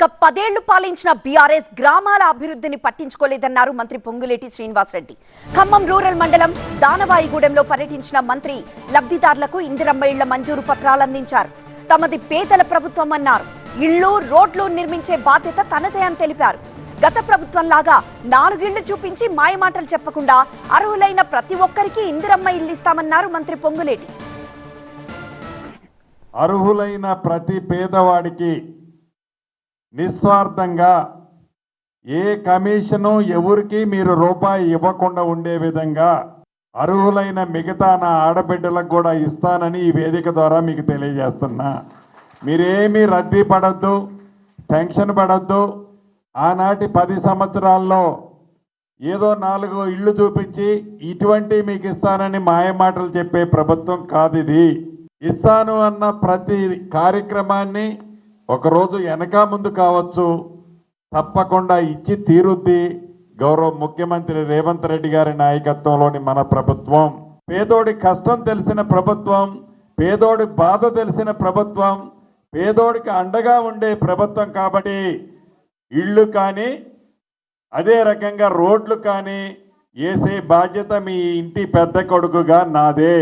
ఇక పదేళ్ళు పాలించిన బీఆర్ఎస్ గ్రామాల అభివృద్ధిని పట్టించుకోలేదన్నారు మంత్రి పొంగులేటి శ్రీనివాసరెడ్డి. ఖమ్మం రూరల్ మండలం దానవాయిగూడెంలో పర్యటించిన మంత్రి లబ్ధిదారులకు ఇందిరమ్మ ఇళ్ళ మంజూరు పత్రాలు అందించారు. తమది పేదల ప్రభుత్వం అన్నారు. ఇళ్ళు రోడ్లు నిర్మించే బాధ్యత తనదే అని తెలిపారు. గత ప్రభుత్వం లాగా నాలుగిళ్ళు చూపించి మాయమాటలు చెప్పకుండా అర్హులైన ప్రతి ఒక్కరికి ఇందిరమ్మ ఇల్లు ఇస్తామన్నారు మంత్రి పొంగులేటి. అర్హులైన ప్రతి పేదవాడికి నిస్వార్థంగా ఏ కమిషను ఎవరికి మీరు రూపాయి ఇవ్వకుండా ఉండే విధంగా అర్హులైన మిగతా నా ఆడబిడ్డలకు కూడా ఇస్తానని ఈ వేదిక ద్వారా మీకు తెలియజేస్తున్నా. మీరేమీ రద్దీ పడద్దు టెన్షన్ పడద్దు. ఆనాటి పది సంవత్సరాల్లో ఏదో నాలుగు ఇళ్ళు చూపించి ఇటువంటి మీకు ఇస్తానని మాయమాటలు చెప్పే ప్రభుత్వం కాదు ఇది. ఇస్తాను అన్న ప్రతి కార్యక్రమాన్ని ఒకరోజు వెనక ముందు కావచ్చు. తప్పకుండా ఇచ్చి తీరుద్ది. గౌరవ ముఖ్యమంత్రి రేవంత్ రెడ్డి గారి నాయకత్వంలోని మన ప్రభుత్వం. పేదోడి కష్టం తెలిసిన ప్రభుత్వం. పేదోడి బాధ తెలిసిన ప్రభుత్వం. పేదోడికి అండగా ఉండే ప్రభుత్వం కాబట్టి ఇళ్ళు కానీ అదే రకంగా రోడ్లు కానీ వేసే బాధ్యత మీ ఇంటి పెద్ద కొడుకుగా నాదే.